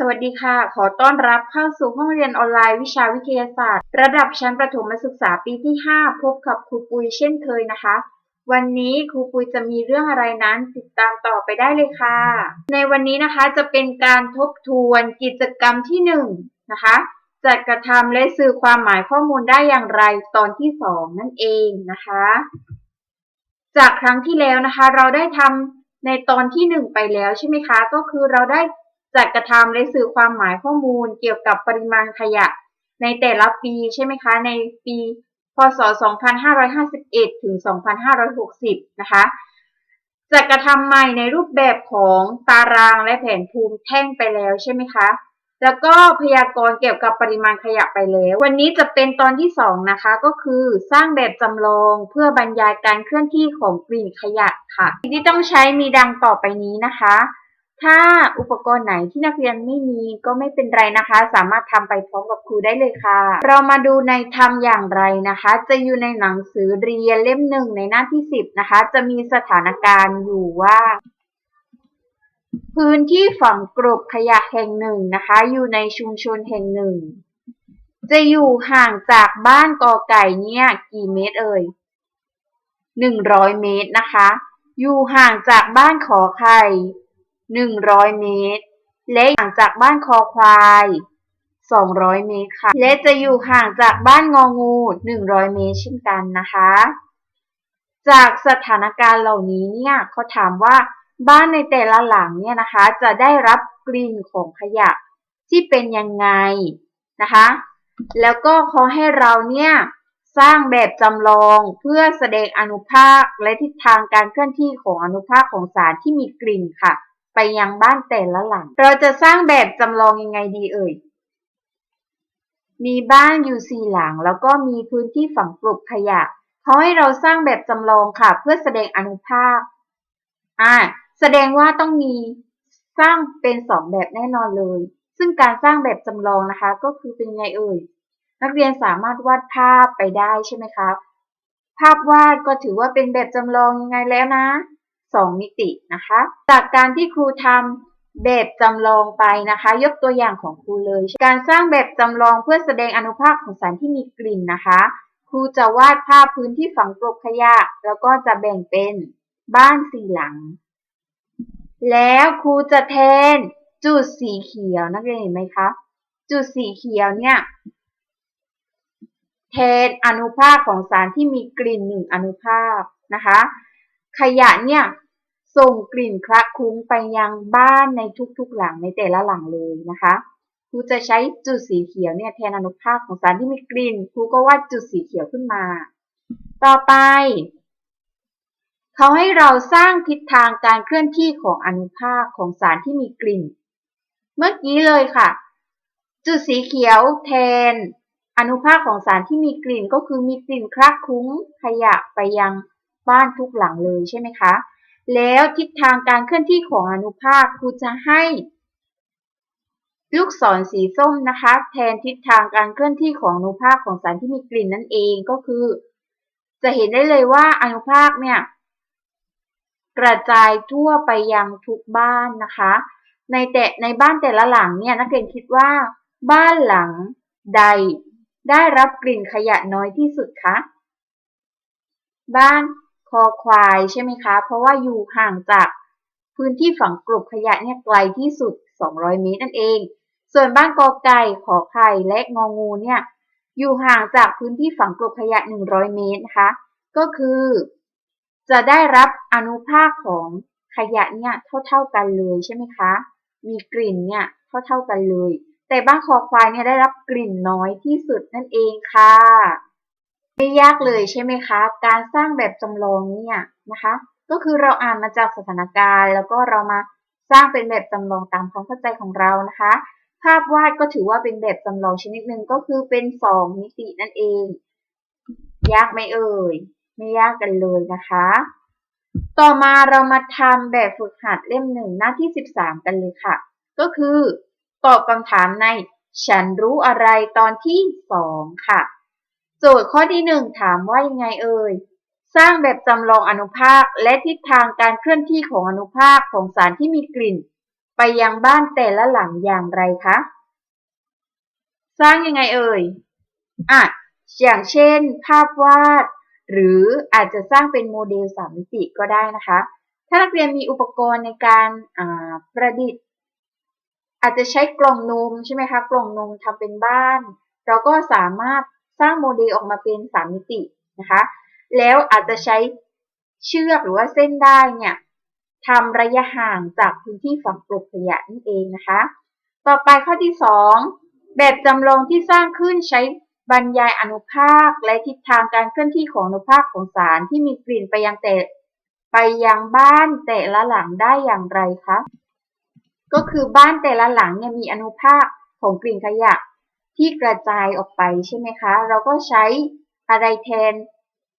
สวัสดีค่ะ ขอต้อนรับเข้าสู่ห้องเรียนออนไลน์วิชาวิทยาศาสตร์ ระดับชั้นประถมศึกษาปีที่ 5 พบกับครูปุยเช่นเคยนะคะ วันนี้ครูปุยจะมีเรื่องอะไรนั้นติดตามต่อไปได้เลยค่ะ ในวันนี้นะคะจะเป็นการทบทวนกิจกรรมที่1นะคะจัดกระทำและสื่อความหมายข้อมูลได้อย่างไรตอนที่ 2 นั่นเองนะคะ จากครั้งที่แล้วนะคะ เราได้ทำในตอนที่ 1 ไปแล้วใช่ไหมคะ ก็คือเราได้ จัดกระทำและสื่อความหมายข้อมูลเกี่ยวกับปริมาณขยะ ในแต่ละปีใช่ไหมคะ ในปีพศ 2551 ถึง 2560 นะคะจัดกระทำใหม่ในรูปแบบของตารางและแผนภูมิแท่งไปแล้วใช่ไหมคะ แล้วก็พยากรณ์เกี่ยวกับปริมาณขยะไปแล้ว วันนี้จะเป็นตอนที่ 2 นะคะ ก็คือสร้างแบบจำลองเพื่อบรรยายการเคลื่อนที่ของกลิ่นขยะค่ะ ที่ต้องใช้มีดังต่อไปนี้นะคะ ถ้าอุปกรณ์ไหนที่นักเรียนไม่มีก็ไม่เป็นไรนะคะ สามารถทำไปพร้อมกับครูได้เลยค่ะ เรามาดูในทำอย่างไรนะคะ จะอยู่ในหนังสือเรียนเล่มหนึ่งในหน้าที่ 10 นะคะ จะมีสถานการณ์อยู่ว่า พื้นที่ฝังกลบขยะแห่งหนึ่งนะคะ อยู่ในชุมชนแห่งหนึ่ง จะอยู่ห่างจากบ้านกอไก่เนี่ยกี่เมตรเอ่ย100 เมตรนะคะ อยู่ห่างจากบ้านขอไข่ 100 เมตร และห่างจากบ้านคอควาย 200 เมตรค่ะ และจะอยู่ห่างจากบ้านงองู 100 เมตรเช่นกันนะคะ จากสถานการณ์เหล่านี้เนี่ยเขาถามว่าบ้านในแต่ละหลังเนี่ยนะคะ จะได้รับกลิ่นของขยะที่เป็นยังไงนะคะ แล้วก็ขอให้เราเนี่ยสร้างแบบจำลองเพื่อแสดงอนุภาคและทิศทางการเคลื่อนที่ของอนุภาคของสารที่มีกลิ่นค่ะ ไปยังบ้านแต่ละหลัง เราจะสร้างแบบจำลองยังไงดีเอ่ย มีบ้านอยู่สี่หลัง แล้วก็มีพื้นที่ฝังกลบขยะเขาให้เราสร้างแบบจำลองค่ะ เพื่อแสดงอนุภาค อ่า แสดงว่าต้องมีสร้างเป็นสองแบบแน่นอนเลย ซึ่งการสร้างแบบจำลองนะคะ ก็คือเป็นไงเอ่ย นักเรียนสามารถวาดภาพไปได้ใช่ไหมครับภาพวาดก็ถือว่าเป็นแบบจำลองยังไงแล้วนะ 2 มิตินะคะ จากการที่ครูทำแบบจำลองไปนะคะ ยกตัวอย่างของครูเลย การสร้างแบบจำลองเพื่อแสดงอนุภาคของสารที่มีกลิ่นนะคะ ครูจะวาดภาพพื้นที่ฝังกลบขยะ แล้วก็จะแบ่งเป็นบ้านสี่หลัง แล้วครูจะแทนจุดสีเขียวนักเรียนเห็นไหมคะ จุดสีเขียวเนี่ยแทนอนุภาคของสารที่มีกลิ่นหนึ่งอนุภาคนะคะ ขยะเนี่ยส่งกลิ่นคละคลุ้งไปยังบ้านในทุกๆหลังในแต่ละหลังเลยนะคะครูจะใช้จุดสีเขียวเนี่ยแทนอนุภาคของสารที่มีกลิ่นครูก็วาดจุดสีเขียวขึ้นมา ต่อไป เขาให้เราสร้างทิศทางการเคลื่อนที่ของอนุภาคของสารที่มีกลิ่น เมื่อกี้เลยค่ะ จุดสีเขียวแทน อนุภาคของสารที่มีกลิ่นก็คือมีกลิ่นคลักคลุ้งขยะไปยัง บ้านทุกหลังเลยใช่ไหมคะ แล้วทิศทางการเคลื่อนที่ของอนุภาคครูจะให้ ลูกศรสีส้มนะคะ แทนทิศทางการเคลื่อนที่ของอนุภาคของสารที่มีกลิ่นนั่นเองก็คือ จะเห็นได้เลยว่าอนุภาคเนี่ยกระจายทั่วไปยังทุกบ้านนะคะ ในแต่ในบ้านแต่ละหลังเนี่ยนักเรียนคิดว่า บ้านหลังใดได้รับกลิ่นขยะน้อยที่สุดคะบ้าน คอควายใช่ไหมคะ เพราะว่าอยู่ห่างจากพื้นที่ฝังกลบขยะเนี่ยไกลที่สุด 200 เมตรนั่นเอง ส่วนบ้านกอไก่ ขอไข่ และงองูเนี่ย อยู่ห่างจากพื้นที่ฝังกลบขยะ 100 เมตรนะคะ ก็คือ จะได้รับอนุภาคของขยะเนี่ยเท่า ๆกันเลยใช่ไหมคะ มีกลิ่นเนี่ยเท่าๆกันเลย แต่บ้านคอควายเนี่ยได้รับกลิ่นน้อยที่สุดนั่นเองค่ะ ไม่ยากเลยใช่ไหมคะ การสร้างแบบจำลองเนี่ยนะคะ ก็คือเราอ่านมาจากสถานการณ์ แล้วก็เรามาสร้างเป็นแบบจำลองตามความเข้าใจของเรานะคะ ภาพวาดก็ถือว่าเป็นแบบจำลองชนิดหนึ่งก็คือเป็นสองมิตินั่นเอง ยากไหมเอ่ย ไม่ยากกันเลยนะคะ ต่อมาเรามาทำแบบฝึกหัดเล่มหนึ่งหน้าที่ 13 กันเลยค่ะ ก็คือ ตอบคำถามใน ฉันรู้อะไรตอนที่ 2 ค่ะ โจทย์ข้อที่ 1 ถามว่ายังไงเอ่ย สร้างแบบจำลองอนุภาคและทิศทางการเคลื่อนที่ของอนุภาคของสารที่มีกลิ่น ไปยังบ้านแต่ละหลังอย่างไรคะ สร้างยังไงเอ่ยอะอย่างเช่น ภาพวาด หรืออาจจะสร้างเป็นโมเดลสามมิติก็ได้นะคะ ถ้านักเรียนมีอุปกรณ์ในการประดิษฐ์ อาจจะใช้กล่องนมใช่ไหมคะ กล่องนมทำเป็นบ้าน เราก็สามารถ สร้างโมเดลออกมาเป็นสามมิตินะคะ แล้วอาจจะใช้เชือกหรือว่าเส้นได้เนี่ยทำระยะห่างจากพื้นที่ฝังกลบขยะนั่นเองนะคะ ต่อไปข้อที่ 2 แบบจำลองที่สร้างขึ้นใช้บรรยายอนุภาคและทิศทางการเคลื่อนที่ของอนุภาคของสารที่มีกลิ่นไปยังแต่ไปยังบ้านแต่ละหลังได้อย่างไรคะ ก็คือบ้านแต่ละหลังเนี่ยมีอนุภาคของกลิ่นขยะ ที่กระจายออกไปใช่ไหมคะ เราก็ใช้อะไรแทน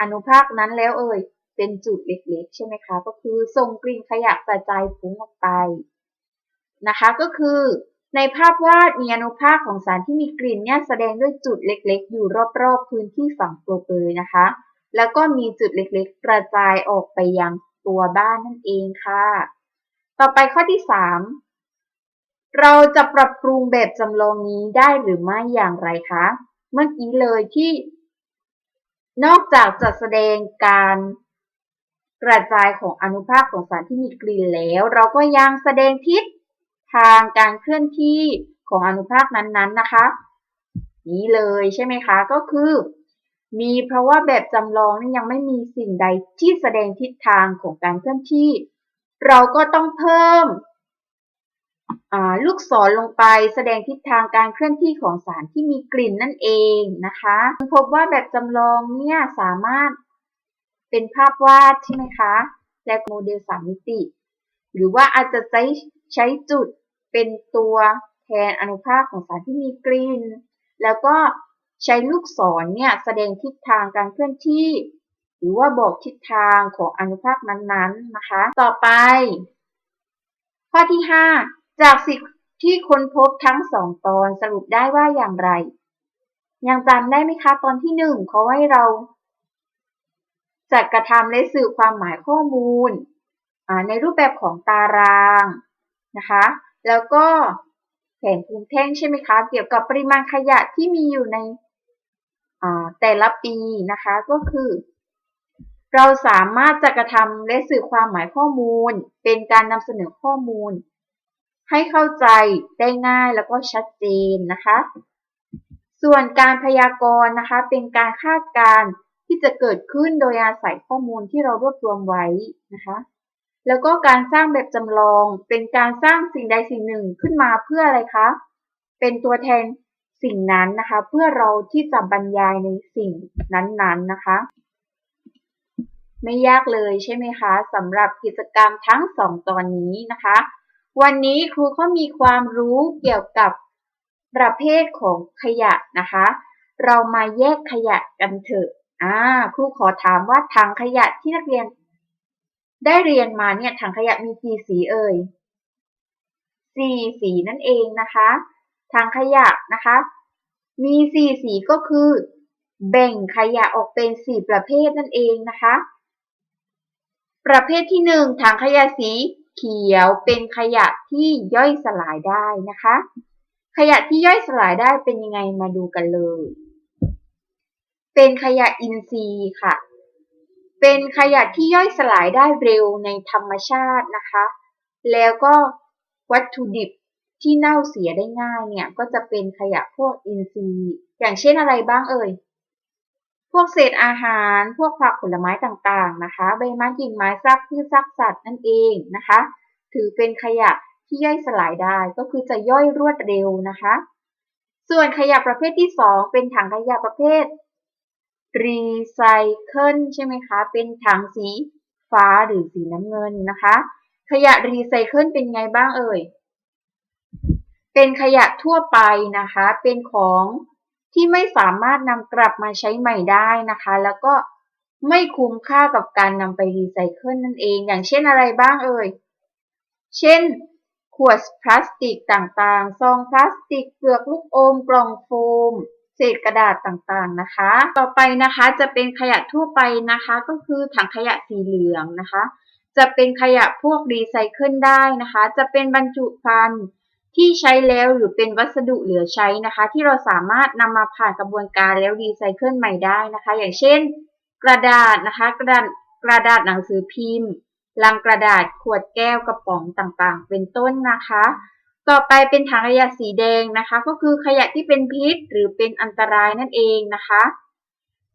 อนุภาคนั้นแล้วเอ่ย เป็นจุดเล็กๆ ใช่ไหมคะ ก็คือส่งกลิ่นขยะกระจายฟุ้งออกไปนะคะ ก็คือในภาพวาดมีอนุภาคของสารที่มีกลิ่นเนี่ยแสดงด้วยจุดเล็กๆ อยู่รอบๆพื้นที่ฝั่งตัวเปยนะคะ แล้วก็มีจุดเล็กๆ กระจายออกไปยังตัวบ้านนั่นเองค่ะ ต่อไปข้อที่ 3 เราจะปรับปรุงแบบจำลองนี้ได้หรือไม่อย่างไรคะ เมื่อกี้เลยที่ นอกจากจะแสดงการกระจายของอนุภาคของสารที่มีกลิ่นแล้ว เราก็ยังแสดงทิศทางการเคลื่อนที่ของอนุภาคนั้นๆนะคะ นี้เลยใช่ไหมคะก็คือ มีเพราะว่าแบบจำลองนี่ยังไม่มีสิ่งใดที่แสดงทิศทางของการเคลื่อนที่ เราก็ต้องเพิ่ม ลูกศรลงไปแสดงทิศทางการเคลื่อนที่ของสารที่มีกลิ่นนั่นเองนะคะพบว่าแบบจำลองเนี่ยสามารถเป็นภาพวาดใช่ไหมคะ และโมเดลสามมิติ หรือว่าอาจจะใช้ใช้จุดเป็นตัวแทนอนุภาคของสารที่มีกลิ่น แล้วก็ใช้ลูกศรเนี่ยแสดงทิศทางการเคลื่อนที่ หรือว่าบอกทิศทางของอนุภาคนั้นๆนะคะ ต่อไป ข้อที่ 5 จากสิ่งที่ค้นพบทั้งสองตอนสรุปได้ว่าอย่างไร ยังจำได้ไหมคะตอนที่หนึ่งเขาให้เรา จัดกระทำและสื่อความหมายข้อมูล ในรูปแบบของตารางนะคะ แล้วก็แผนภูมิแท่งใช่ไหมคะ เกี่ยวกับปริมาณขยะที่มีอยู่ในแต่ละปีนะคะก็คือ เราสามารถจัดกระทำและสื่อความหมายข้อมูล เป็นการนำเสนอข้อมูล ให้เข้าใจได้ง่ายแล้วก็ชัดเจนนะคะ ส่วนการพยากรณ์นะคะ เป็นการคาดการณ์ที่จะเกิดขึ้นโดยอาศัยข้อมูลที่เรารวบรวมไว้นะคะ แล้วก็การสร้างแบบจำลอง เป็นการสร้างสิ่งใดสิ่งหนึ่งขึ้นมาเพื่ออะไรคะ เป็นตัวแทนสิ่งนั้นนะคะ เพื่อเราที่จะบรรยายในสิ่งนั้นๆนะคะ ไม่ยากเลยใช่ไหมคะสำหรับกิจกรรมทั้งสองตอนนี้นะคะ วันนี้ครูก็มีความรู้เกี่ยวกับประเภทของขยะนะคะ เรามาแยกขยะกันเถอะอ่าครูขอถามว่าถังขยะที่นักเรียน ได้เรียนมาเนี่ยถังขยะมีกี่สีเอ่ยสี่สีนั่นเองนะคะถังขยะนะคะ มีสี่สีก็คือ แบ่งขยะออกเป็นสี่ประเภทนั่นเองนะคะ ประเภทที่หนึ่งถังขยะสี เขียวเป็นขยะที่ย่อยสลายได้นะคะ ขยะที่ย่อยสลายได้เป็นยังไงมาดูกันเลย เป็นขยะอินทรีย์ค่ะ เป็นขยะที่ย่อยสลายได้เร็วในธรรมชาตินะคะ แล้วก็วัตถุดิบที่เน่าเสียได้ง่ายเนี่ยก็จะเป็นขยะพวกอินทรีย์ อย่างเช่นอะไรบ้างเอ่ย พวกเศษอาหาร พวกผักผลไม้ต่างๆนะคะ ใบไม้กิ่งไม้ซากพืชซากสัตว์นั่นเองนะคะ ถือเป็นขยะที่ย่อยสลายได้ก็คือจะย่อยรวดเร็วนะคะ ส่วนขยะประเภทที่ 2 เป็นถังขยะประเภทรีไซเคิลใช่ไหมคะ เป็นถังสีฟ้าหรือสีน้ำเงินนะคะ ขยะรีไซเคิลเป็นไงบ้างเอ่ย เป็นขยะทั่วไปนะคะ เป็นของ ที่ไม่สามารถนำกลับมาใช้ใหม่ได้นะคะ แล้วก็ไม่คุ้มค่ากับการนำไปรีไซเคิลนั่นเอง อย่างเช่นอะไรบ้างเอ่ย เช่น ขวดพลาสติกต่างๆ ซองพลาสติก เปลือกลูกอม กล่องโฟม เศษกระดาษต่างๆนะคะ ต่อไปนะคะจะเป็นขยะทั่วไปนะคะ ก็คือถังขยะสีเหลืองนะคะ จะเป็นขยะพวกรีไซเคิลได้นะคะ จะเป็นบรรจุภัณฑ์ ที่ใช้แล้วหรือเป็นวัสดุเหลือใช้นะคะ ที่เราสามารถนำมาผ่านกระบวนการแล้วรีไซเคิลใหม่ได้นะคะ อย่างเช่น กระดาษนะคะ กระดาษกระดาษหนังสือพิมพ์ลังกระดาษขวดแก้วกระป๋องต่างๆ เป็นต้นนะคะ ต่อไปเป็นถังขยะสีแดงนะคะ ก็คือขยะที่เป็นพิษหรือเป็นอันตรายนั่นเองนะคะ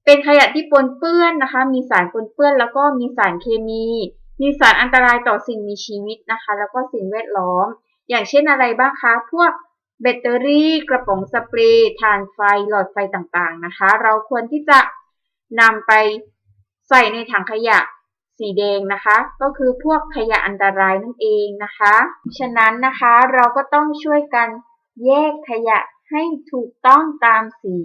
เป็นขยะที่ปนเปื้อนนะคะ มีสารปนเปื้อนแล้วก็มีสารเคมี มีสารอันตรายต่อสิ่งมีชีวิตนะคะ แล้วก็สิ่งแวดล้อม อย่างเช่นอะไรบ้างคะ พวกแบตเตอรี่กระป๋องสเปรย์ถ่านไฟหลอดไฟต่างๆนะคะ เราควรที่จะนำไปใส่ในถังขยะสีแดงนะคะ ก็คือพวกขยะอันตรายนั่นเองนะคะ ฉะนั้นนะคะเราก็ต้องช่วยกันแยกขยะให้ถูกต้องตามสี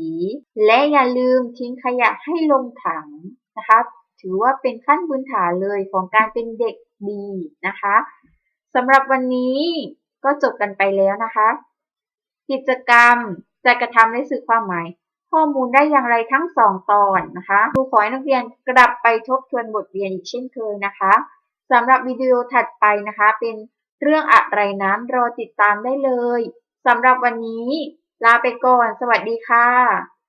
และอย่าลืมทิ้งขยะให้ลงถังนะคะ ถือว่าเป็นขั้นพื้นฐานเลยของการเป็นเด็กดีนะคะสำหรับวันนี้ ก็จบกันไปแล้วนะคะ กิจกรรมจะกระทำและสื่อความหมาย ข้อมูลได้อย่างไรทั้งสองตอนนะคะครูขอให้นักเรียนกลับไปทบทวนบทเรียนอีกเช่นเคยนะคะสำหรับวิดีโอถัดไปนะคะ เป็นเรื่องอะไรนั้นรอติดตามได้เลยสำหรับวันนี้ ลาไปก่อน สวัสดีค่ะ